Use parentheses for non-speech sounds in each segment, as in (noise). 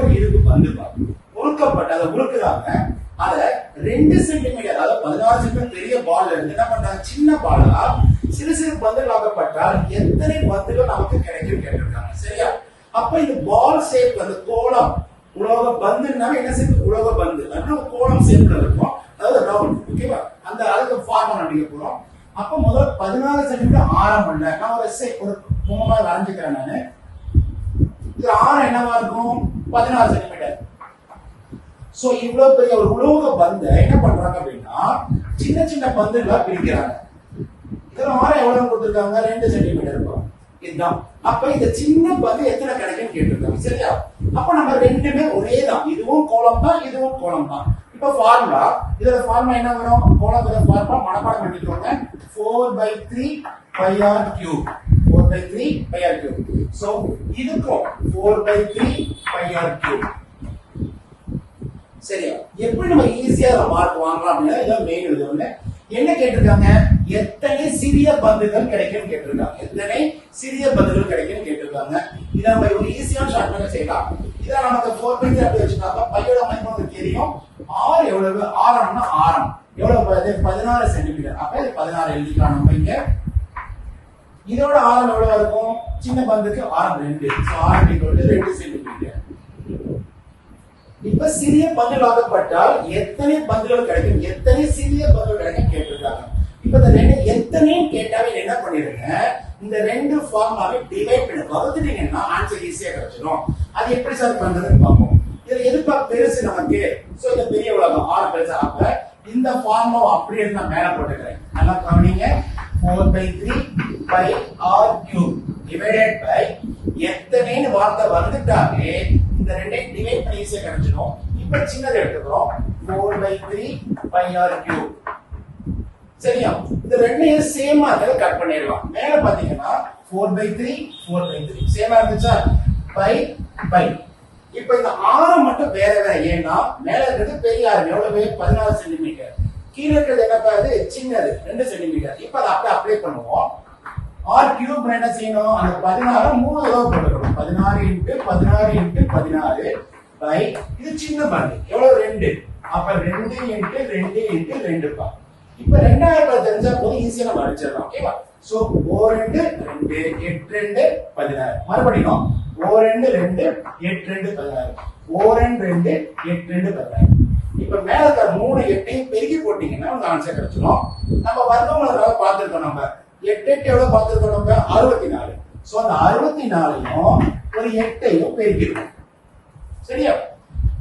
சேர்க்கக்கூடிய பந்து உருக்கப்பட்டு அதை உருக்குறாங்க. அத ரெண்டு சென்டிமீட்டர் அதாவது பதினாறு சென்டிமீட்டர் பெரிய பால் இருந்து என்ன பண்றாங்க? சின்ன பாலா சிறு சிறு பந்துகளாக்கப்பட்டால் எத்தனை பந்துகள் நமக்கு கிடைக்கும் கேட்டிருக்காங்க. சரியா? அப்ப இந்த பால் ஷேப் அந்த கோலம் உலோக பந்துனால என்ன ஷேப் உலோக பந்து. அப்படின்னா ஒரு கோலம் ஷேப்ல இருக்கும். அதாவது ரவுண்ட் ஓகேவா அந்த அதுக்கு ஃபார்முலா அடிக்க போறோம் அப்ப முதல்ல பதினாறு சென்டிமீட்டர் ஆரம் உள்ள நான் ஒரு எஸ்ஐ ஒரு பொம்மை வரைஞ்சுக்கிறேன் நானு. இது ஆறு என்னவா இருக்கும்? பதினாறு சென்டிமீட்டர் சோ இவ்வளவு பெரிய ஒரு உலோக பந்தை என்ன பண்றாங்க அப்படின்னா சின்ன சின்ன பந்துகளா பிரிக்கிறாங்க. இதுல ஆரம் எவ்வளவு கொடுத்துருக்காங்க? ரெண்டு சென்டிமீட்டர் இருக்கும். இதுதான். அப்ப இந்த சின்ன பந்து எத்தனை கிடைக்குன்னு கேட்டிருக்காங்க. சரியா? அப்ப நம்ம ரெண்டுமே ஒரே தான் இதுவும் கோலம் தான் இதுவும் கோலம் தான். இப்ப ஃபார்முலா இதுல ஃபார்முலா என்ன வரும்? கோலத்துல ஃபார்முலா மனப்பாடம் பண்ணிக்கோங்க. Four by three pi R cube four by three pi R cube so இதுக்கும் four by three pi R cube சரியா? எப்படி நம்ம ஈஸியா மார்க் வாங்கலாம் அப்படின்னா இதான் மெயின் இது ஒண்ணு என்ன கேட்டிருக்காங்க? எத்தனை சிறிய பந்துகள் கிடைக்கும் கேட்டிருக்காங்க. எத்தனை சிறிய பந்துகள் கிடைக்கும் கேட்டிருக்காங்க. இதை நம்ம ஒரு ஈஸியான ஷார்ட் பண்ண செய்யலாம். இதை நமக்கு ஃபோர் பை அப்படி வச்சுட்டாங்க பையோட அமைப்பு நமக்கு தெரியும். ஆறு எவ்வளவு? ஆரம்னா ஆரம் எவ்வளவு? பதினாறு சென்டிமீட்டர் அப்ப இது பதினாறு எழுதிக்கலாம் நம்ம இங்க. இதோட ஆரம் எவ்வளவு இருக்கும்? சின்ன பந்துக்கு ஆரம் ரெண்டு. So, ஆரம் ரெண்டு சென்டிமீட்டர் இப்ப சிறிய பந்துகள் ஆகப்பட்டால் எத்தனை பந்துகள் கிடைக்கும்? எத்தனை சிறிய பந்துகள் கிடைக்கும் கேட்டிருக்காங்க. இப்ப இந்த ரெண்டு எத்தனையும் கேட்டாவே என்ன பண்ணிருங்க இந்த ரெண்டு ஃபார்மாவே டிவைட் பண்ணி வகுத்துட்டீங்கன்னா ஆன்சர் ஈஸியா கிடைச்சிடும் அது எப்படி சார் பண்றதுன்னு பார்ப்போம். இதுல எதுப்பா பெருசு நமக்கு? சோ இந்த பெரிய உலகம் ஆறு பெருசு அப்ப இந்த ஃபார்மாவை அப்படியே நான் மேல போட்டுக்கிறேன். நல்லா கவனிங்க. Four by three pi R cube divided by எத்தனைன்னு வார்த்தை வந்துட்டாலே இந்த ரெண்டையும் டிவைட் பண்ணி ஈஸியாக கிடைச்சிடும் இப்ப சின்னது எடுத்துக்கிறோம். Four by three pi R cube சரியா? இந்த ரெண்டையும் சேமா இருக்கிறத கட் பண்ணிடலாம். மேல பாத்தீங்கன்னா four by three four by three சேமா இருந்துச்சா? பை பை இப்ப இந்த ஆரம் மட்டும் வேற வேற. ஏன்னா மேல இருக்கிறது பெரிய ஆரம் எவ்வளவு? பதினாறு சென்டிமீட்டர் கீழே இருக்கிறது என்னப்பா அது சின்னது. ரெண்டு சென்டிமீட்டர் இப்ப அதை அப்படியே அப்ளை பண்ணுவோம். ஆர் கியூப் என்ன செய்யணும்? அந்த பதினாறு மூணு தடவை போட்டுக்கணும். பதினாறு இன்ட்டு பதினாறு இன்ட்டு பதினாறு. பை இது சின்ன பந்து எவ்வளவு? ரெண்டு. அப்ப ரெண்டு இன்ட்டு ரெண்டு இன்ட்டு ரெண்டு பா இப்ப ரெண்டாயிரம் தெரிஞ்சா போதும் ஈஸியா நம்ம அடிச்சிடலாம். ஓகேவா சோ ஓ ரெண்டு ரெண்டு எட்டு ரெண்டு பதினாறு. மறுபடியும் ஓ ரெண்டு ரெண்டு எட்டு ரெண்டு பதினாறு. ஓ ரெண்டு ரெண்டு எட்டு ரெண்டு பதினாறு. இப்ப மேல இருக்கிற மூணு எட்டையும் பெருகி போட்டீங்கன்னா உங்க ஆன்சர் கிடைச்சிடும் நம்ம வர்க்கமுறை பார்த்திருக்கோம் நம்ம? எட்டு எட்டு எவ்வளவு பார்த்திருக்கோம் நம்ம? அறுபத்தி நாலு சோ அந்த அறுபத்தி நாலையும் ஒரு எட்டையும் பெருக்கிடும் சரியா?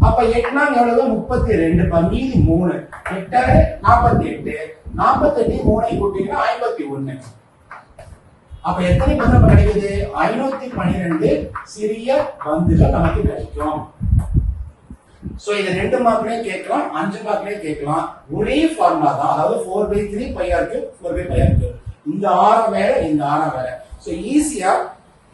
அப்ப எட்னாங்க எவ்வளவு? முப்பத்தி ரெண்டு பா, மீதி மூணு. எட்டாறு நாற்பத்தி எட்டு நாற்பத்தி எட்டு மூணை கூட்டிங்கன்னா ஐம்பத்தி ஒண்ணு அப்ப எத்தனை பந்து கிடைக்குது? ஐநூத்தி பன்னிரெண்டு சிறிய பந்துகள் நமக்கு கிடைக்கும். சோ இது ரெண்டு மார்க்லயும் கேட்கலாம் அஞ்சு மார்க்லயும் கேட்கலாம். ஒரே ஃபார்முலா தான் அதாவது ஃபோர் பை த்ரீ பை இருக்கு ஃபோர் பை பை ஆர் இந்த ஆரம் வேற இந்த ஆரம் வேற. சோ ஈஸியா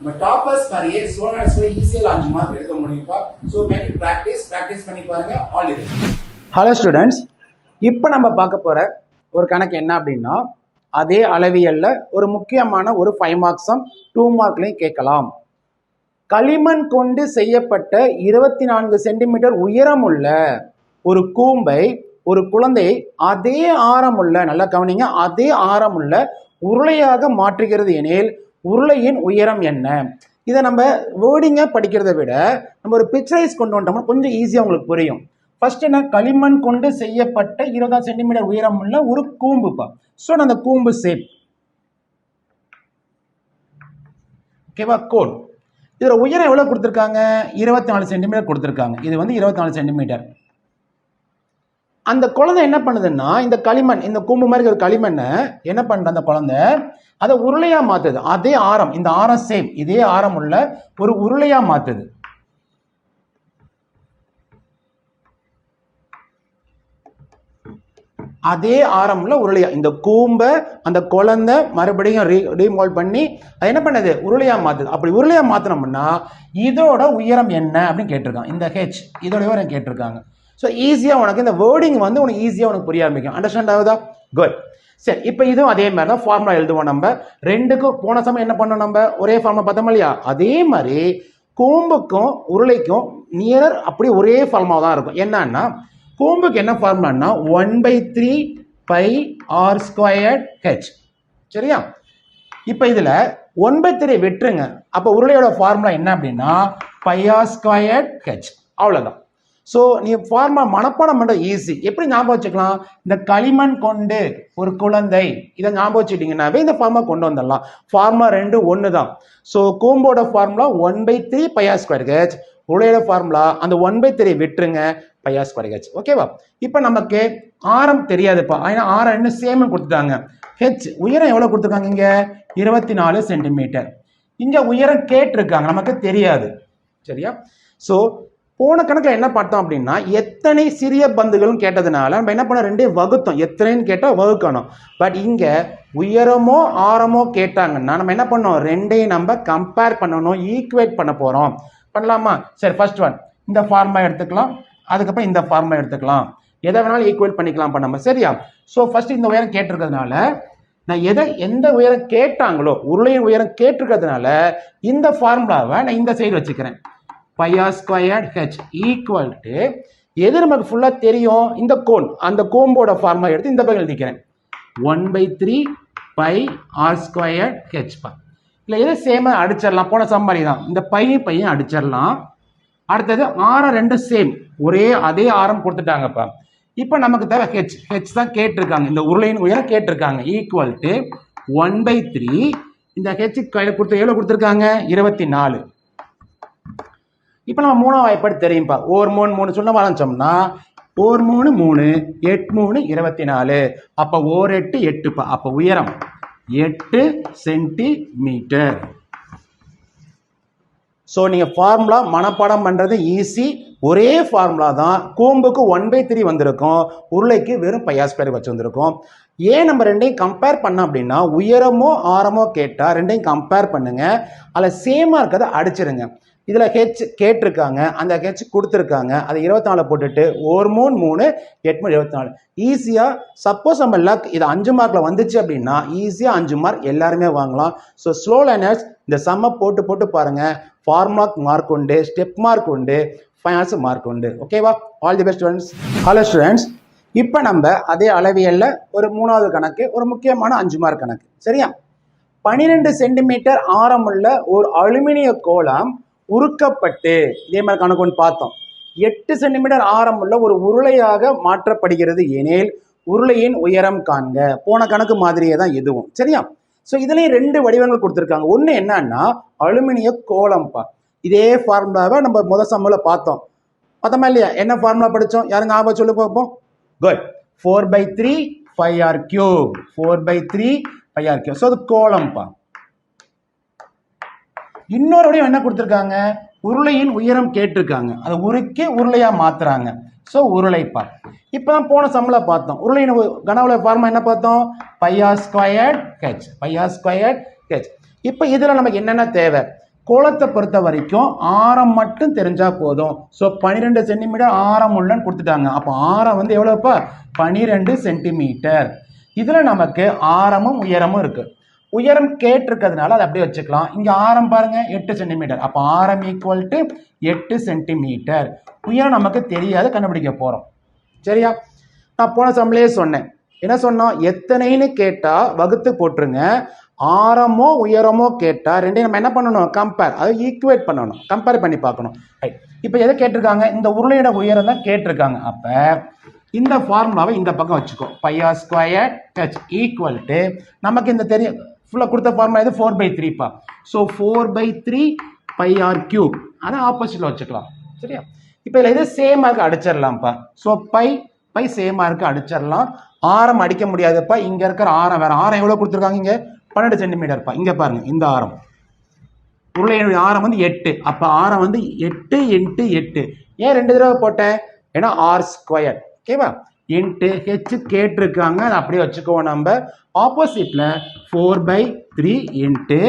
நம்ம டாப்பர்ஸ் மாதிரியே ஸ்டூடெண்ட்ஸ் ஈஸியா அஞ்சு மார்க் எடுக்க முடியும்ப்பா சோ மேக் பிராக்டிஸ் பிராக்டிஸ் பண்ணி பாருங்க ஆல் இது ஹலோ ஸ்டூடெண்ட்ஸ் இப்போ நம்ம பார்க்க போகிற ஒரு கணக்கு என்ன அப்படின்னா அதே அளவியல்ல ஒரு முக்கியமான ஒரு ஃபைவ் மார்க்ஸும் டூ மார்க்லையும் கேட்கலாம். களிமண் கொண்டு செய்யப்பட்ட இருபத்தி நான்கு சென்டிமீட்டர் உயரமுள்ள ஒரு கூம்பை ஒரு குழந்தை அதே ஆரமுள்ள நல்லா கவனிங்க அதே ஆரமுள்ள உருளையாக மாற்றுகிறது எனில் உருளையின் உயரம் என்ன? இதை நம்ம வேர்டிங்காக படிக்கிறதை விட நம்ம ஒரு பிக்சரைஸ் கொண்டு வந்துட்டோம்னா கொஞ்சம் ஈஸியாக உங்களுக்கு புரியும். ஃபர்ஸ்ட் என்ன? களிமண் கொண்டு செய்யப்பட்ட இருபதாம் சென்டிமீட்டர் உயரம் உள்ள ஒரு கூம்புப்பா ஸோ அந்த கூம்பு ஷேப் ஓகேவா கோட் இதில் உயரம் எவ்வளோ கொடுத்துருக்காங்க? இருபத்தி நாலு சென்டிமீட்டர் கொடுத்துருக்காங்க. இது வந்து இருபத்தி நாலு சென்டிமீட்டர் அந்த குழந்தை என்ன பண்ணுதுன்னா இந்த களிமண் இந்த கூம்பு மாதிரி ஒரு களிமண்ணை என்ன பண்ணுற அந்த குழந்தை? அதை உருளையாக மாற்றுது அதே ஆரம் இந்த ஆரம் சேம் இதே ஆரம் உள்ள ஒரு உருளையாக மாற்றுது அதே ஆரம்ல உருளையா இந்த கூம்பை அந்த குழந்தை மறுபடியும் ரீ ரீமால் பண்ணி அது என்ன பண்ணுது? உருளையா மாற்றுது அப்படி உருளையா மாற்றினோம்னா இதோட உயரம் என்ன அப்படின்னு கேட்டிருக்கான் இந்த ஹெச் இதோட உயரம் கேட்டிருக்காங்க. ஸோ ஈஸியாக உனக்கு இந்த வேர்டிங் வந்து உனக்கு ஈஸியாக உனக்கு புரிய ஆரம்பிக்கும். அண்டர்ஸ்டாண்ட் ஆகுதா? குட் சரி இப்போ இதுவும் அதே மாதிரி தான் ஃபார்முலா எழுதுவோம் நம்ம. ரெண்டுக்கும் போன சமயம் என்ன பண்ணோம் நம்ம? ஒரே ஃபார்முலா பார்த்தோம் இல்லையா? அதே மாதிரி கூம்புக்கும் உருளைக்கும் நியரர் அப்படி ஒரே ஃபார்மாக தான் இருக்கும். என்னன்னா கூம்புக்கு என்ன ஃபார்முலான்னா one by three pi R squared H சரியா? இப்போ இதில் ஒன் பை த்ரீ விட்டுருங்க. அப்போ உருளையோட ஃபார்முலா என்ன அப்படின்னா பை ஆர் ஸ்கொயர்ட் ஹெச் அவ்வளோதான் ஸோ நீ ஃபார்முலா மனப்பாடம் பண்ணுறது ஈஸி எப்படி ஞாபகம் வச்சுக்கலாம்? இந்த களிமண் கொண்டு ஒரு குழந்தை. இதை ஞாபகம் வச்சுக்கிட்டீங்கன்னாவே இந்த ஃபார்முலா கொண்டு வந்துடலாம். ஃபார்முலா ரெண்டு ஒன்று தான் so கூம்போட formula one by three pi r square H உடையோட formula அந்த ஒன் பை த்ரீ விட்டுருங்க. பையாஸ் ஸ்கொயர் ஓகேவா இப்போ நமக்கு ஆரம் தெரியாதுப்பா. ஏன்னா ஆரம் இன்னும் சேம் கொடுத்துட்டாங்க. ஹெச் உயரம் எவ்வளோ கொடுத்துருக்காங்க இங்கே? இருபத்தி நாலு சென்டிமீட்டர் இங்கே உயரம் கேட்டிருக்காங்க. நமக்கு தெரியாது. சரியா? ஸோ போன கணக்கில் என்ன பார்த்தோம் அப்படின்னா எத்தனை சிறிய பந்துகளும் கேட்டதுனால நம்ம என்ன பண்ண ரெண்டே வகுத்தோம். எத்தனைன்னு கேட்டால் வகுக்கணும். பட் இங்கே உயரமோ ஆரமோ கேட்டாங்கன்னா நம்ம என்ன பண்ணோம்? ரெண்டையும் நம்ம கம்பேர் பண்ணணும் ஈக்குவேட் பண்ண போகிறோம் பண்ணலாமா? சரி ஃபர்ஸ்ட் ஒன் இந்த ஃபார்மா எடுத்துக்கலாம். அதுக்கப்புறம் இந்த ஃபார்மா எடுத்துக்கலாம். எதை வேணாலும் ஈக்குவேட் பண்ணிக்கலாம் இப்போ நம்ம. சரியா? ஸோ ஃபர்ஸ்ட் இந்த உயரம் கேட்டிருக்கிறதுனால நான் எதை எந்த உயரம் கேட்டாங்களோ உருளையின் உயரம் கேட்டிருக்கிறதுனால இந்த ஃபார்முலாவை நான் இந்த சைடு வச்சுக்கிறேன். Pi r squared H equal to எது நமக்கு ஃபுல்லாக தெரியும்? இந்த கோன் அந்த கோம்போட ஃபார்மாக எடுத்து இந்த பக்கம் எழுதிக்கிறேன். One by three pi R squared H பா இல்லை எது சேமாக அடிச்சிடலாம்? போன சம்பாரி தான் இந்த பையன் பையன் அடிச்சிடலாம். அடுத்தது ஆரம் ரெண்டும் சேம் ஒரே அதே ஆரம் கொடுத்துட்டாங்கப்பா. இப்போ நமக்கு தேவை ஹெச் ஹெச் தான் கேட்டிருக்காங்க. இந்த உருளையின் உயரம் கேட்டிருக்காங்க. Equal to one by three இந்த ஹெச் கையில் கொடுத்து எவ்வளோ கொடுத்துருக்காங்க? இருபத்தி நாலு இப்போ நம்ம மூணாம் வாய்ப்பாடு தெரியும்ப்பா ஓர் மூணு மூணு சொன்ன வளர்ந்தோம்னா ஓர் மூணு மூணு எட்டு மூணு இருபத்தி நாலு அப்போ ஓர் எட்டு எட்டுப்பா. அப்போ உயரம். எட்டு சென்டிமீட்டர். ஸோ நீங்கள் ஃபார்முலா மனப்பாடம் பண்ணுறது ஈஸி ஒரே ஃபார்முலா தான். கூம்புக்கு ஒன் பை த்ரீ வந்திருக்கும். உருளைக்கு வெறும் பையாஸ்பேர் வச்சு வந்திருக்கும். ஏன் நம்ம ரெண்டையும் கம்பேர் பண்ணோம் அப்படின்னா உயரமோ ஆரமோ கேட்டால் ரெண்டையும் கம்பேர் பண்ணுங்கள் அதில் சேமாக இருக்கிறத அடிச்சிருங்க. இதில் ஹெச் கேட்டிருக்காங்க. அந்த ஹெச் கொடுத்துருக்காங்க. அதை இருபத்தி நாலு போட்டுட்டு ஒரு மூணு மூணு எட்நூறு இருபத்தி நாலு. ஈஸியாக சப்போஸ் நம்ம லக் இது அஞ்சு மார்க்கில் வந்துச்சு அப்படின்னா ஈஸியாக அஞ்சு மார்க் எல்லாருமே வாங்கலாம். ஸோ ஸ்லோ லைனர்ஸ் இந்த சம்மை போட்டு போட்டு பாருங்கள் ஃபார்மாக் மார்க் உண்டு ஸ்டெப் மார்க் உண்டு ஃபைனான்ஸ் மார்க் உண்டு. ஓகேவா all the best students hello students இப்போ நம்ம அதே அளவியலில் ஒரு மூணாவது கணக்கு ஒரு முக்கியமான அஞ்சு மார்க் கணக்கு. சரியா? பன்னிரெண்டு சென்டிமீட்டர் ஆரமுள்ள ஒரு அலுமினிய கோலம் உருக்கப்பட்டு இதே மாதிரி கணக்கு ஒன்று பார்த்தோம். எட்டு சென்டிமீட்டர் ஆரமுள்ள ஒரு உருளையாக மாற்றப்படுகிறது. எனில் உருளையின் உயரம் காண்க. போன கணக்கு மாதிரியே தான் எதுவும் சரியா? ஸோ இதுலேயும் ரெண்டு வடிவங்கள் கொடுத்துருக்காங்க. ஒன்று என்னன்னா அலுமினிய கோலம்ப்பா இதே ஃபார்முலாவை நம்ம முத சம்மில் பார்த்தோம். பார்த்தோமா இல்லையா? என்ன ஃபார்முலா படித்தோம் யாரும் ஞாபகம் சொல்லி பார்ப்போம்? Good four by three five R cube four by three five R cube so அது கோலம்ப்பா இன்னொரு வடிவம் என்ன கொடுத்துருக்காங்க? உருளையின் உயரம் கேட்டிருக்காங்க. அதை உருக்கி உருளையா மாத்துறாங்க. ஸோ உருளைப்பா இப்போ போன சம்பளம் பார்த்தோம். உருளையின் கனவுல ஃபார்மா என்ன பார்த்தோம்? Pi r squared H pi r squared H இப்போ இதில் நமக்கு என்னென்ன தேவை? கோலத்தை பொறுத்த வரைக்கும் ஆரம் மட்டும் தெரிஞ்சா போதும். ஸோ பன்னிரெண்டு சென்டிமீட்டர் ஆரம் உள்ளன்னு கொடுத்துட்டாங்க. அப்போ ஆரம் வந்து எவ்வளோப்பா பன்னிரெண்டு சென்டிமீட்டர் இதில் நமக்கு ஆரமும் உயரமும் இருக்குது உயரம் கேட்டிருக்கிறதுனால அதை அப்படியே வச்சுக்கலாம். இங்கே ஆரம் பாருங்க எட்டு சென்டிமீட்டர் அப்போ ஆரம் ஈக்குவல் டு எட்டு சென்டிமீட்டர் உயரம் நமக்கு தெரியாது கண்டுபிடிக்க போகிறோம் சரியா? நான் போன சம்பளையே சொன்னேன். என்ன சொன்னோம்? எத்தனைன்னு கேட்டால் வகுத்து போட்டுருங்க. ஆரமோ உயரமோ கேட்டால் ரெண்டையும் நம்ம என்ன பண்ணணும்? கம்பேர் அது ஈக்குவேட் பண்ணணும். கம்பேர் பண்ணி பார்க்கணும். ரைட் இப்போ எதை கேட்டிருக்காங்க? இந்த உருளையோட உயரம் தான் கேட்டிருக்காங்க. அப்போ இந்த ஃபார்முலாவை இந்த பக்கம் வச்சுக்கோ. Pi r square touch equal to நமக்கு இந்த தெரியும். ஃபுல்லாக கொடுத்த ஃபார்முலா இது four by. த்ரீப்பா so four by three pi R cube அதை ஆப்போசிட்டில் வச்சுக்கலாம். சரியா? இப்போ இதில் இது சேமாக இருக்குது அடிச்சிடலாம்ப்பா ஸோ பை பை சேமாக இருக்குது அடிச்சிடலாம். ஆரம் அடிக்க முடியாதுப்பா இங்கே இருக்கிற ஆரம் வேறு. ஆரம் எவ்வளோ கொடுத்துருக்காங்க இங்கே? பன்னெண்டு சென்டிமீட்டர்ப்பா இங்கே பாருங்கள் இந்த ஆரம். உருளையினுடைய ஆரம் வந்து எட்டு. அப்போ ஆரம் வந்து எட்டு எட்டு எட்டு. ஏன் ரெண்டு தடவை போட்டேன்? ஏன்னா ஆர் ஸ்கொயர் ஓகேவா இன்ட்டு ஹெச் கேட்டிருக்காங்க. அதை அப்படியே வச்சுக்குவோம் நம்ம. ஆப்போசிட்டில் ஃபோர் பை த்ரீ இன்ட்டு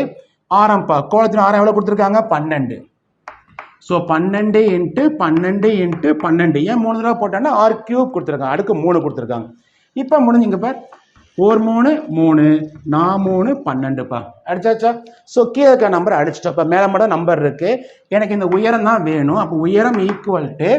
ஆரம்பா கோலத்தில் ஆரம் எவ்வளோ கொடுத்துருக்காங்க? பன்னெண்டு. ஸோ பன்னெண்டு இன்ட்டு பன்னெண்டு இன்ட்டு பன்னெண்டு. ஏன் மூணு தடவை போட்டோன்னா ஆறு கியூப் கொடுத்துருக்காங்க. அடுக்கு மூணு கொடுத்துருக்காங்க. இப்போ முடிஞ்சுங்க பார். ஒரு மூணு மூணு நான் மூணு பன்னெண்டுப்பா அடிச்சாச்சா? ஸோ கீழே இருக்க நம்பர் அடிச்சிட்டோம். இப்போ மேலே மட்டும் நம்பர் இருக்குது எனக்கு இந்த உயரம் தான் வேணும். அப்போ உயரம் ஈக்குவல் டு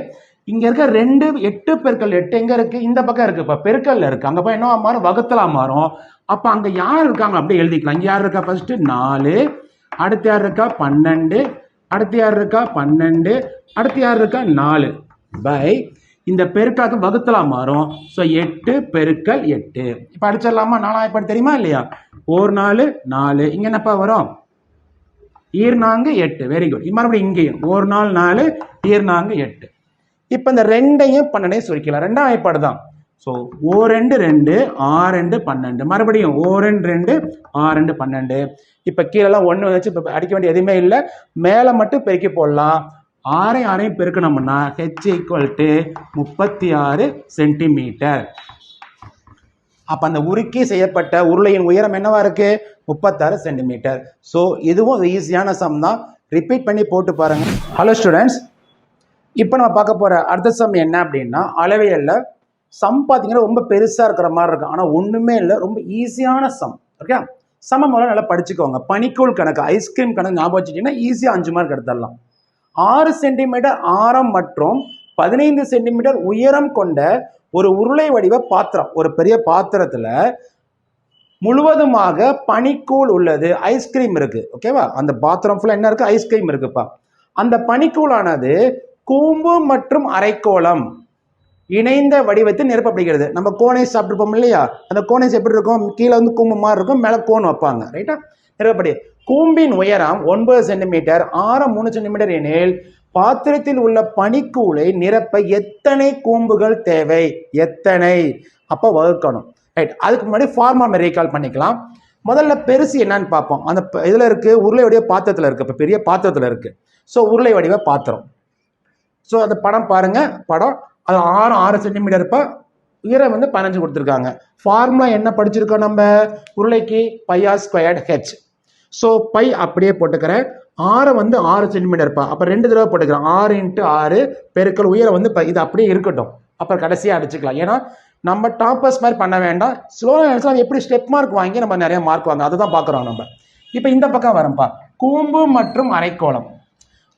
இங்கே இருக்க ரெண்டு எட்டு பெருக்கல் எட்டு எங்கே இருக்குது இந்த பக்கம் இருக்கு. இப்ப பெருக்கல்ல இருக்குது அங்கே போய் என்ன மாறும்? வகுத்தலா மாறும். அப்போ அங்கே யார் இருக்காங்க? அப்படியே எழுதிக்கலாம். இங்க யார் இருக்கா? ஃபர்ஸ்ட் நாலு. அடுத்து யார் இருக்கா? பன்னெண்டு. அடுத்து யார் இருக்கா? பன்னெண்டு. அடுத்து யார் இருக்கா? நாலு. பை. இந்த பெருக்காக்கு வகுத்தலா மாறும். ஸோ எட்டு பெருக்கல் எட்டு. இப்போ அடிச்சிடலாமா? நாலாயிரம் தெரியுமா இல்லையா? ஒரு நாலு நாலு. இங்கே என்னப்பா வரும்? ஈர்நாங்கு எட்டு. வெரி குட் மறுபடியும் இங்கேயும். ஒரு நாள் நாலு. ஈர்நாங்கு எட்டு. இப்போ இந்த ரெண்டையும் பன்னெண்டையும் சுருக்கலாம் ரெண்டாம் வாய்ப்பாடு தான். ஸோ ஓ ரெண்டு ரெண்டு ஆ ரெண்டு பன்னெண்டு. மறுபடியும் ஓ ரெண்டு ரெண்டு ஆ ரெண்டு பன்னெண்டு. இப்போ கீழெல்லாம் ஒன்று வந்துச்சு. இப்போ அடிக்க வேண்டிய எதுவுமே இல்லை. மேலே மட்டும் பெருக்கி போடலாம். ஆறையும் ஆறையும் பெருக்கணும்னா ஹெச் ஈக்குவல் டு முப்பத்தி ஆறு சென்டிமீட்டர் அப்போ அந்த உருக்கி செய்யப்பட்ட உருளையின் உயரம் என்னவா இருக்கு? முப்பத்தாறு சென்டிமீட்டர் ஸோ இதுவும் ஈஸியான சம் தான். ரிப்பீட் பண்ணி போட்டு பாருங்க. ஹலோ ஸ்டூடெண்ட்ஸ் இப்போ நம்ம பார்க்க போகிற அடுத்த சம் என்ன அப்படின்னா அளவியல்ல சம் பார்த்தீங்கன்னா ரொம்ப பெருசாக இருக்கிற மாதிரி இருக்கும். ஆனால் ஒன்றுமே இல்லை. ரொம்ப ஈஸியான சம். ஓகே சம முதல்ல நல்லா படிச்சுக்கோங்க. பனிக்கூழ் கணக்கு ஐஸ்கிரீம் கணக்கு ஞாபகம் வச்சுட்டீங்கன்னா ஈஸியாக அஞ்சு மார்க் எடுத்துடலாம். ஆறு சென்டிமீட்டர் ஆரம் மற்றும் பதினைந்து சென்டிமீட்டர் உயரம் கொண்ட ஒரு உருளை வடிவ பாத்திரம். ஒரு பெரிய பாத்திரத்தில் முழுவதுமாக பனிக்கூழ் உள்ளது. ஐஸ்கிரீம் இருக்குது ஓகேவா அந்த பாத்திரம் ஃபுல்லாக என்ன இருக்குது ஐஸ்கிரீம் இருக்குப்பா. அந்த பனிக்கூழானது கூம்பு மற்றும் அரைக்கோளம். இணைந்த வடிவத்தில் நிரப்பப்படுகிறது. நம்ம கோணை சாப்பிட்டுருப்போம் இல்லையா? அந்த கோணைஸ் எப்படி இருக்கும்? கீழே வந்து கூம்பு மாதிரி இருக்கும் மேலே கோன் வைப்பாங்க. ரைட்டா நிரப்பப்படி. கூம்பின் உயரம் ஒன்பது சென்டிமீட்டர் ஆரம் மூணு சென்டிமீட்டர் எனில் பாத்திரத்தில் உள்ள பனிக்கூளை நிரப்ப எத்தனை கூம்புகள் தேவை? எத்தனை? அப்போ வகுக்கணும். ரைட் அதுக்கு முன்னாடி ஃபார்மா ரீகால் பண்ணிக்கலாம். முதல்ல பெருசு என்னன்னு பார்ப்போம். அந்த ப- இருக்குது இருக்கு உருளை வடிவ பாத்திரத்தில் இருக்குது இப்போ பெரிய பாத்திரத்தில் இருக்குது ஸோ உருளை வடிவ பாத்திரம். ஸோ அந்த படம் பாருங்க. படம் அது ஆறு ஆறு சென்டிமீட்டர் இருப்பா உயரம் வந்து பதினஞ்சு கொடுத்துருக்காங்க. ஃபார்முலா என்ன படிச்சிருக்கோம் நம்ம? உருளைக்கு pi r squared H so pi அப்படியே போட்டுக்கிறேன். ஆறை வந்து ஆறு சென்டிமீட்டர்ப்பா அப்போ ரெண்டு தடவை போட்டுக்கிறேன். ஆறு இன்ட்டு ஆறு பெருக்கல் உயரம் வந்து இது அப்படியே இருக்கட்டும். அப்புறம் கடைசியாக அடிச்சுக்கலாம். ஏன்னா நம்ம டாப்பர்ஸ் மாதிரி பண்ண வேண்டாம். ஸ்லோவாக நினச்சா எப்படி ஸ்டெப் மார்க் வாங்கி நம்ம நிறைய மார்க் வாங்க அதை தான் பார்க்குறோம் நம்ம. இப்போ இந்த பக்கம் வரும்பா. கூம்பு மற்றும் அரைக்கோளம்.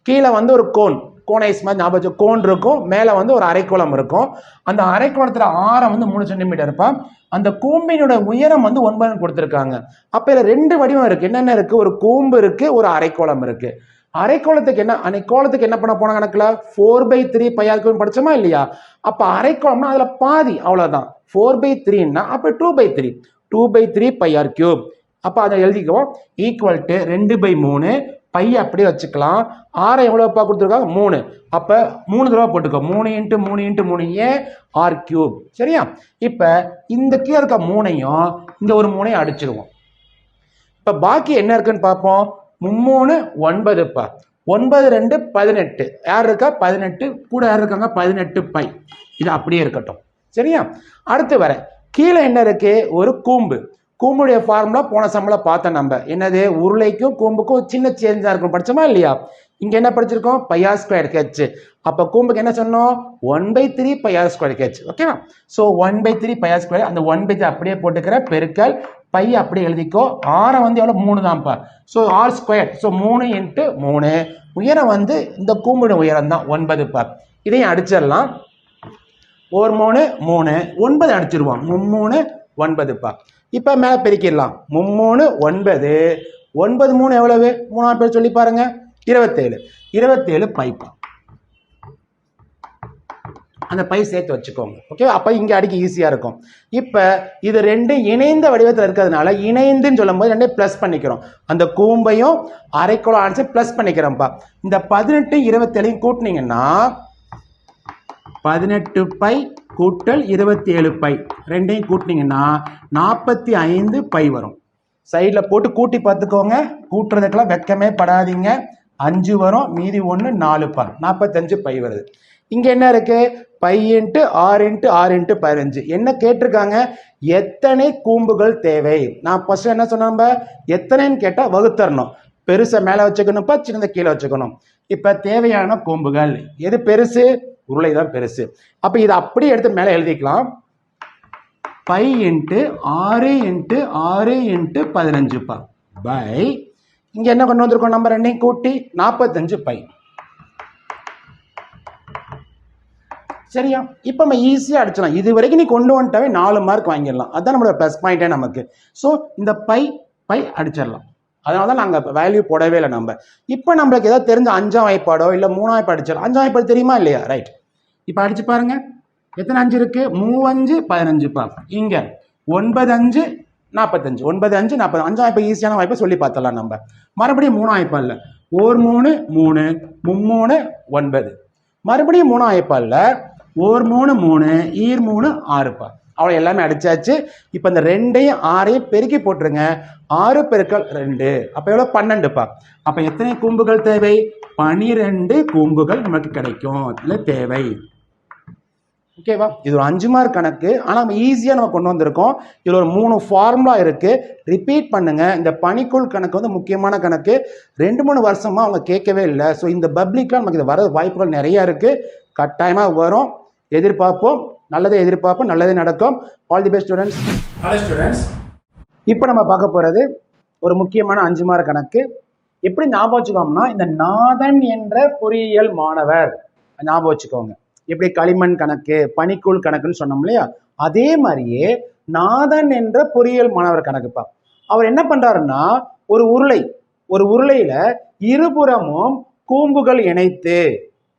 கீழே வந்து ஒரு கோன் கோனைஸ் மாதிரி ஞாபகம் வச்சு கோன் இருக்கும். மேலே வந்து ஒரு அரைக்கோளம் இருக்கும். அந்த அரைக்கோளத்தில் ஆரம் வந்து மூணு சென்டிமீட்டர் இருப்பான் அந்த கூம்பினோட உயரம் வந்து ஒன்பதுன்னு கொடுத்துருக்காங்க. அப்போ இதில் ரெண்டு வடிவம் இருக்குது என்னென்ன இருக்குது ஒரு கூம்பு இருக்குது ஒரு அரைக்கோளம் இருக்குது அரைக்கோளத்துக்கு என்ன அரைக்கோளத்துக்கு என்ன பண்ண போன கணக்கில்? ஃபோர் பை த்ரீ பையாக்குன்னு படிச்சோமா இல்லையா? அப்போ அரைக்கோளம்னா அதில் பாதி அவ்வளோதான் ஃபோர் பை த்ரீன்னா அப்போ two by three two by three pi r cube அப்போ அதை எழுதிக்குவோம். ஈக்குவல் டு ரெண்டு பை மூணு பையை அப்படியே வச்சுக்கலாம். ஆறை எவ்வளோப்பா கொடுத்துருக்காங்க மூணு. அப்போ மூணு தடவை போட்டுக்கோ. மூணு இன்ட்டு மூணு இன்ட்டு மூணு ஏ ஆர் கியூப் சரியா? இப்போ இந்த கீழே இருக்க மூணையும் இந்த ஒரு மூணையும் அடிச்சிருவோம். இப்போ பாக்கி என்ன இருக்குன்னு பார்ப்போம். மும்மூணு ஒன்பதுப்பா ஒன்பது ரெண்டு பதினெட்டு. யார் இருக்கா? பதினெட்டு. கூட யார் இருக்காங்க? பதினெட்டு பை. இது அப்படியே இருக்கட்டும். சரியா? அடுத்து வர. கீழே என்ன இருக்கு? ஒரு கூம்பு. கூம்புடைய ஃபார்முலா போன சம்பளம் பார்த்தோம் நம்ம. என்னது? உருளைக்கும் கூம்புக்கும் சின்ன சேஞ்சாக இருக்கும். படிச்சோமா இல்லையா? இங்கே என்ன படிச்சிருக்கோம்? பையா ஸ்கொயர் ஹெச் அப்போ கூம்புக்கு என்ன சொன்னோம்? One by three pi r square H ஓகேவா so one by three pi r square அந்த ஒன் பை த்ரீ அப்படியே போட்டுக்கிற பெருக்கல் பை அப்படியே எழுதிக்கோ. ஆரம் வந்து எவ்வளோ மூணு தான்ப்பா. ஸோ ஆர் ஸ்கொயர் ஸோ மூணு இன்ட்டு மூணு. உயரம் வந்து இந்த கூம்புடைய உயரம் தான் ஒன்பதுப்பா. இதையும் அடிச்சிடலாம். ஒரு மூணு மூணு. ஒன்பது அடிச்சிருவோம். மூணு ஒன்பதுப்பா. இப்போ மேலே பெருக்கிடலாம். மும்மூணு ஒன்பது. ஒன்பது மூணு எவ்வளவு? மூணாவது பேர் சொல்லி பாருங்க. இருபத்தேழு. இருபத்தேழு பைப்பா. அந்த பை சேர்த்து வச்சுக்கோங்க. ஓகே அப்போ இங்கே அடிக்க ஈஸியாக இருக்கும். இப்போ இது ரெண்டு இணைந்த வடிவத்தில் இருக்கிறதுனால இணைந்துன்னு சொல்லும்போது ரெண்டையும் ப்ளஸ் பண்ணிக்கிறோம். அந்த கூம்பையும் அரைக்குளம் அடிச்சு ப்ளஸ் பண்ணிக்கிறோம்ப்பா. இந்த பதினெட்டு இருபத்தேழையும் கூட்டினீங்கன்னா பதினெட்டு பை கூட்டல் இருபத்தி ஏழு பை. ரெண்டையும் கூட்டினீங்கன்னா நாற்பத்தி ஐந்து பை வரும். சைடில் போட்டு கூட்டி பார்த்துக்கோங்க. கூட்டுறதுக்கெல்லாம் வெக்கமே படாதீங்க. அஞ்சு வரும். மீதி ஒன்று நாலு பா. நாற்பத்தஞ்சு பை வருது. இங்கே என்ன இருக்குது பை இன்ட்டு ஆறு இன்ட்டு ஆறு இன்ட்டு பதினஞ்சு. என்ன கேட்டிருக்காங்க? எத்தனை கூம்புகள் தேவை? நான் ஃபஸ்ட்டு என்ன சொன்னேன் நம்ம? எத்தனைன்னு கேட்டால் வகுத்தரணும். பெருசை மேலே வச்சுக்கணும்ப்பா சின்னதை கீழே வச்சுக்கணும். இப்போ தேவையான கூம்புகள். எது பெருசு? உருளை தான் பெருசு. அப்ப இதை அப்படியே எடுத்து மேலே எழுதிக்கலாம். பை இன்ட்டு ஆறு இன்ட்டு ஆறு இன்ட்டு பதினஞ்சுப்பா பை. இங்க என்ன கொண்டு வந்திருக்கோம் நம்ம ரெண்டையும் கூட்டி நாற்பத்தஞ்சு பை. சரியா? இப்போ நம்ம ஈஸியாக அடிச்சிடலாம். இது வரைக்கும் நீ கொண்டு வந்துட்டாவே நாலு மார்க் வாங்கிடலாம். அதுதான் நம்மளோட ப்ளஸ் பாயிண்டே நமக்கு. ஸோ இந்த பை பை அடிச்சிடலாம். அதனால தான் நாங்கள் வேல்யூ போடவே இல்லை நம்ம. இப்போ நம்மளுக்கு ஏதாவது தெரிஞ்ச அஞ்சாம் வாய்ப்பாடோ இல்லை மூணாம் வாய்ப்பாடு அடிச்சிடலாம். அஞ்சாம் வாய்ப்பாடு தெரியுமா இல்லையா? ரைட் இப்போ அடிச்சு பாருங்க. எத்தனை அஞ்சு இருக்கு? மூவஞ்சு பதினஞ்சுப்பா இங்க ஒன்பது அஞ்சு நாற்பத்தஞ்சு ஒன்பது அஞ்சு நாற்பது அஞ்சா வாய்ப்பு ஈஸியான வாய்ப்பை சொல்லி பார்த்தலாம் நம்ம. மறுபடியும் மூணு வாய்ப்பா இல்லை ஓர் மூணு மூணு மும்மூணு ஒன்பது. மறுபடியும் மூணு வாய்ப்பா இல்லை ஓர் மூணு மூணு ஈர் மூணு ஆறுப்பா. அவ்வளோ எல்லாமே அடிச்சாச்சு. இப்போ இந்த ரெண்டையும் ஆறையும் பெருக்கி போட்டுருங்க. ஆறு பெருக்கள் ரெண்டு. அப்போ எவ்வளோ பன்னெண்டுப்பா. அப்போ எத்தனை கூம்புகள் தேவை? பனிரெண்டு கூம்புகள் நமக்கு கிடைக்கும். இல்லை தேவை. ஓகேவா இது ஒரு அஞ்சு மார்க் கணக்கு. ஆனால் நம்ம ஈஸியாக நம்ம கொண்டு வந்திருக்கோம். இதில் ஒரு மூணு ஃபார்முலா இருக்குது ரிப்பீட் பண்ணுங்க. இந்த பனிக்குள் கணக்கு வந்து முக்கியமான கணக்கு. ரெண்டு மூணு வருஷமாக அவங்க கேட்கவே இல்லை. ஸோ இந்த பப்ளிக்கில் நமக்கு இது வர வாய்ப்புகள் நிறையா இருக்குது கட்டாயமாக வரும். எதிர்பார்ப்போம். நல்லதை எதிர்பார்ப்போம். நல்லதே நடக்கும். All the best students students இப்போ நம்ம பார்க்க போகிறது ஒரு முக்கியமான அஞ்சு மார்க் கணக்கு. எப்படி ஞாபகம் வச்சுக்கோம்னா இந்த நாதன் என்ற பொறியியல் மாணவர் ஞாபகம் வச்சுக்கோங்க. எப்படி களிமண் கணக்கு பனிக்கூழ் கணக்குன்னு சொன்னோம் இல்லையா? அதே மாதிரியே நாதன் என்ற பொறியியல் மாணவர் கணக்குப்பா அவர் என்ன பண்றாருன்னா ஒரு உருளை ஒரு உருளையில இருபுறமும் கூம்புகள் இணைத்து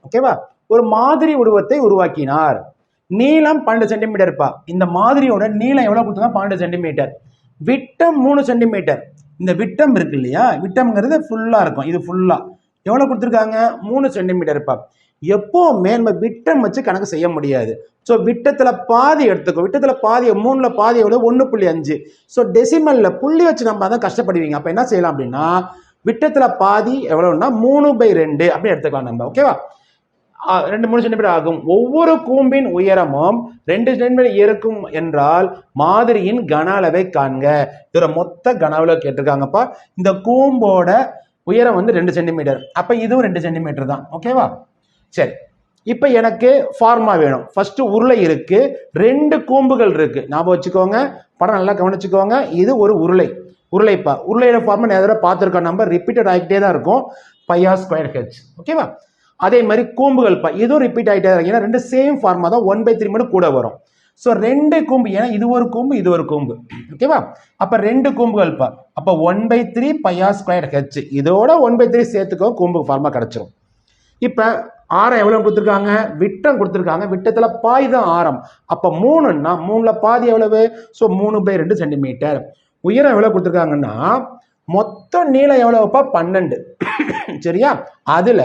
ஓகேவா ஒரு மாதிரி உருவத்தை உருவாக்கினார். நீளம் பன்னெண்டு சென்டிமீட்டர்ப்பா இந்த மாதிரியோட நீளம் எவ்வளவு கொடுத்தா பன்னெண்டு சென்டிமீட்டர். விட்டம் மூணு சென்டிமீட்டர். இந்த விட்டம் இருக்கு இல்லையா விட்டம்ங்கிறது ஃபுல்லாக இருக்கும். இது ஃபுல்லாக எவ்வளோ கொடுத்துருக்காங்க? மூணு சென்டிமீட்டர்ப்பா எப்போவுமே நம்ம விட்டம் வச்சு கணக்கு செய்ய முடியாது. ஸோ விட்டத்தில் பாதி எடுத்துக்கோ. விட்டத்தில் பாதி மூணில் பாதி எவ்வளோ ஒன்று புள்ளி அஞ்சு. ஸோ டெசிமலில் புள்ளி வச்சு நம்ம தான் கஷ்டப்படுவீங்க. அப்போ என்ன செய்யலாம் அப்படின்னா விட்டத்தில் பாதி எவ்வளோன்னா மூணு பை ரெண்டு அப்படின்னு எடுத்துக்கலாம் நம்ம. ஓகேவா ரெண்டு மூணு சென்டிமீட்டர் ஆகும். ஒவ்வொரு கூம்பின் உயரமும் ரெண்டு சென்டிமீட்டர் இருக்கும் என்றால் மாதிரியின் கன அளவை காண்க. இதோட மொத்த கன அளவு கேட்டிருக்காங்கப்பா. இந்த கூம்போட உயரம் வந்து ரெண்டு சென்டிமீட்டர். அப்ப இதுவும் ரெண்டு சென்டிமீட்டர் தான். ஓகேவா சரி. இப்போ எனக்கு ஃபார்மா வேணும். ஃபர்ஸ்ட் உருளை இருக்கு. ரெண்டு கூம்புகள் இருக்கு. ஞாபகம் வச்சுக்கோங்க. படம் நல்லா கவனிச்சுக்கோங்க. இது ஒரு உருளை. உருளைப்பா. உருளையோட ஃபார்மா நேரம் பார்த்துருக்கோம் நம்ம ரிப்பீட்டட் ஆகிட்டே தான் இருக்கும். பையா ஸ்கொயர் ஹெச் ஓகேவா அதே மாதிரி கூம்புகள் பா இதுவும் ரிப்பீட் ஆகிட்டே இருக்கும் ஏன்னா ரெண்டு சேம் ஃபார்மாக தான் ஒன் பை த்ரீ மட்டும் கூட வரும். ஸோ ரெண்டு கூம்பு ஏன்னா இது ஒரு கூம்பு இது ஒரு கூம்பு. ஓகேவா அப்போ ரெண்டு கூம்புகள் பா அப்போ one by three pi r square H இதோட ஒன் பை த்ரீ சேர்த்துக்கோ கூம்பு ஃபார்மாக கிடச்சிரும். இப்போ ஆரம் எவ்வளோ கொடுத்துருக்காங்க? விட்டம் கொடுத்துருக்காங்க. விட்டத்தில் பாய் தான் ஆரம். அப்போ மூணுன்னா மூணில் பாதி எவ்வளவு? ஸோ மூணு பை ரெண்டு சென்டிமீட்டர் உயரம் எவ்வளோ கொடுத்துருக்காங்கன்னா மொத்த நீளம் எவ்வளோப்பா பன்னெண்டு. (coughs) சரியா? அதில்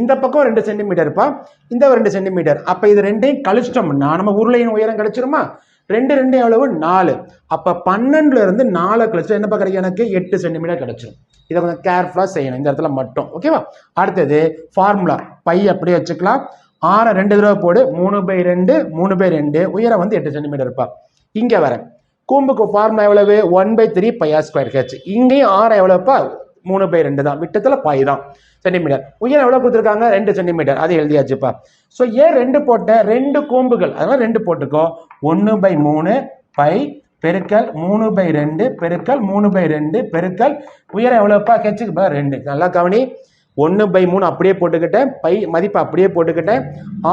இந்த பக்கம் ரெண்டு சென்டிமீட்டர்ப்பா இந்த ரெண்டு சென்டிமீட்டர் அப்போ இது ரெண்டையும் கழிச்சிட்டோம்னா நம்ம உருளையின் உயரம் கிடைச்சிருமா ரெண்டு ரெண்டு எவ்வளவு நாலு. அப்போ பன்னெண்டுல இருந்து நாலு கழிச்சு என்னப்பா கிடைக்கும் எனக்கு எட்டு சென்டிமீட்டர் கிடைச்சிரும். இதை கொஞ்சம் கேர்ஃபுல்லாக செய்யணும். இந்த இடத்துல மட்டும். ஓகேவா அடுத்தது ஃபார்முலா பை அப்படியே வச்சுக்கலாம். ஆறை ரெண்டு தடவை போடு. மூணு பை ரெண்டு மூணு பை ரெண்டு. உயரம் வந்து எட்டு சென்டிமீட்டர் இருப்பா. இங்கே வரேன். கூம்புக்கு ஃபார்முலா எவ்வளவு? One by three pi r square H இங்கேயும் ஆறை எவ்வளோப்பா மூணு பை ரெண்டு தான். விட்டத்தில் பை தான். சென்டிமீட்டர் உயரம் எவ்வளோ கொடுத்துருக்காங்க? ரெண்டு சென்டிமீட்டர் அது எழுதியாச்சுப்பா ஸோ ஏன் ரெண்டு போட்ட? ரெண்டு கோம்புகள். அதெல்லாம் ரெண்டு போட்டுக்கோ. ஒன்று பை மூணு பை பெருக்கல் மூணு பை ரெண்டு பெருக்கல் மூணு பை ரெண்டு பெருக்கல் உயரம் எவ்வளோப்பா ஹெச்சுக்கு ரெண்டு. நல்லா கவனி. ஒன்று பை மூணு அப்படியே போட்டுக்கிட்டேன். பை மதிப்பு அப்படியே போட்டுக்கிட்டேன்.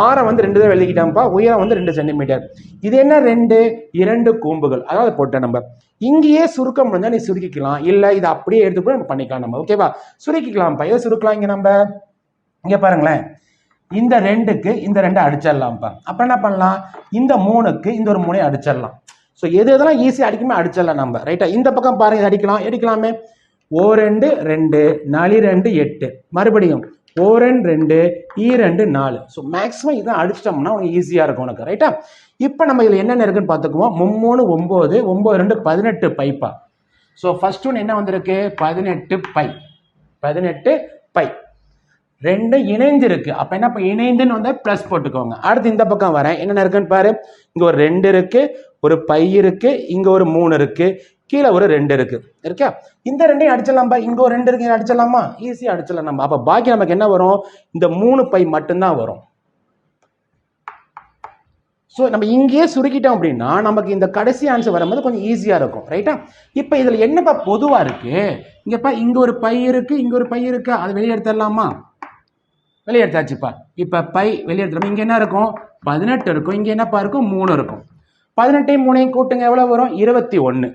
ஆரம் வந்து ரெண்டு தான் எழுதிக்கிட்டேன்ப்பா. உயரம் வந்து ரெண்டு சென்டிமீட்டர் இது என்ன ரெண்டு? இரண்டு கூம்புகள். அதாவது போட்டேன் நம்ம. இங்கேயே சுருக்க முடிஞ்சால் நீ சுருக்கிக்கலாம். இல்லை இதை அப்படியே எடுத்து கூட நம்ம பண்ணிக்கலாம் நம்ம. ஓகேவா சுருக்கிக்கலாம்ப்பா. எதை சுருக்கலாம் இங்கே நம்ம? இங்கே பாருங்களேன். இந்த ரெண்டுக்கு இந்த ரெண்டை அடிச்சிடலாம்ப்பா. அப்புறம் என்ன பண்ணலாம்? இந்த மூணுக்கு இந்த ஒரு மூணையும் அடிச்சிடலாம். ஸோ எது எதெல்லாம் ஈஸியாக அடிக்குமே அடிச்சிடலாம் நம்ம. ரைட்டா இந்த பக்கம் பாருங்க அடிக்கலாம். அடிக்கலாமே ஓ ரெண்டு ரெண்டு நாலு ரெண்டு எட்டு. மறுபடியும் ஓ ரெண்டு ரெண்டு ஈ ரெண்டு நாலு. ஸோ மேக்ஸிமம் இதான் அடிச்சிட்டோம்னா உனக்கு ஈஸியாக இருக்கும் உனக்கு ரைட்டா இப்போ நம்ம இதில் என்னென்ன இருக்குன்னு பார்த்துக்குவோம். மும்மூணு ஒம்பது ஒம்பது ரெண்டு பதினெட்டு பைப்பா. ஸோ ஃபர்ஸ்ட் ஒன்று என்ன வந்திருக்கு? பதினெட்டு பை. பதினெட்டு பை. ரெண்டும் இணைஞ்சிருக்கு. அப்போ என்ன இப்போ இணைந்துன்னு வந்தால் ப்ளஸ் போட்டுக்கோங்க. அடுத்து இந்த பக்கம் வரேன். என்னென்ன இருக்குன்னு பாரு. இங்கே ஒரு ரெண்டு இருக்கு ஒரு பை இருக்கு இங்கே ஒரு மூணு இருக்கு. கீழே ஒரு ரெண்டு இருக்கு. இருக்கா? இந்த ரெண்டையும் அடிச்சிடலாம்பா இங்கே ஒரு ரெண்டு இருக்கு அடிச்சிடலாமா? ஈஸியாக அடிச்சிடலாம் நம்ம. அப்போ பாக்கி நமக்கு என்ன வரும்? இந்த மூணு பை மட்டும்தான் வரும். ஸோ நம்ம இங்கேயே சுருக்கிட்டோம் அப்படின்னா நமக்கு இந்த கடைசி ஆன்சர் வரும்போது கொஞ்சம் ஈஸியாக இருக்கும். ரைட்டா இப்போ இதில் என்னப்பா பொதுவாக இருக்கு? இங்கேப்பா இங்கே ஒரு பை இருக்கு இங்கே ஒரு பை இருக்கு. அதை வெளியே எடுத்துடலாமா? வெளியே எடுத்தாச்சுப்பா இப்போ பை வெளியே இங்கே என்ன இருக்கும்? பதினெட்டு இருக்கும். இங்கே என்னப்பா இருக்கும்? மூணு இருக்கும். பதினெட்டையும் மூணையும் கூட்டுங்க. எவ்வளோ வரும்? இருபத்தி ஒன்று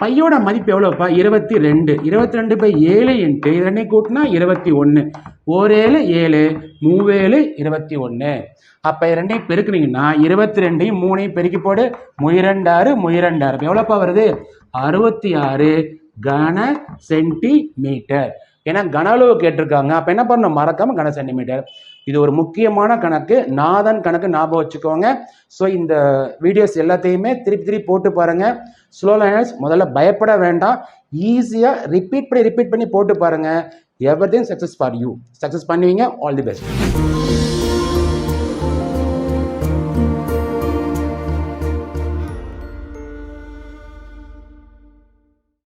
பையோட மதிப்பு எவ்வளோப்பா இருபத்தி ரெண்டு. இருபத்தி ரெண்டு பை ஏழு இன்ட்டு இது ரெண்டையும் கூட்டினா இருபத்தி ஒன்று ஓரேழு ஏழு மூவேழு இருபத்தி ஒன்று அப்போ ரெண்டையும் பெருக்குனீங்கன்னா இருபத்தி ரெண்டையும் மூணையும் பெருக்கி போடு. முயிரண்டாறு முயிரண்டாறு. இப்போ எவ்வளோப்பா வருது? அறுபத்தி ஆறு கன சென்டிமீட்டர். ஏன்னா கன அளவு கேட்டிருக்காங்க. அப்போ என்ன பண்ணணும்? மறக்காம கன சென்டிமீட்டர். இது ஒரு முக்கியமான கணக்கு. நாதன் கணக்கு ஞாபகம் வச்சுக்கோங்க. ஸோ இந்த வீடியோஸ் எல்லாத்தையுமே திருப்பி திருப்பி போட்டு பாருங்கள் ஸ்லோ லேர்னர்ஸ் முதல்ல பயப்பட வேண்டாம். ஈஸியாக ரிப்பீட் பண்ணி ரிப்பீட் பண்ணி போட்டு பாருங்கள் everything success for you success பண்ணுவீங்க. All the best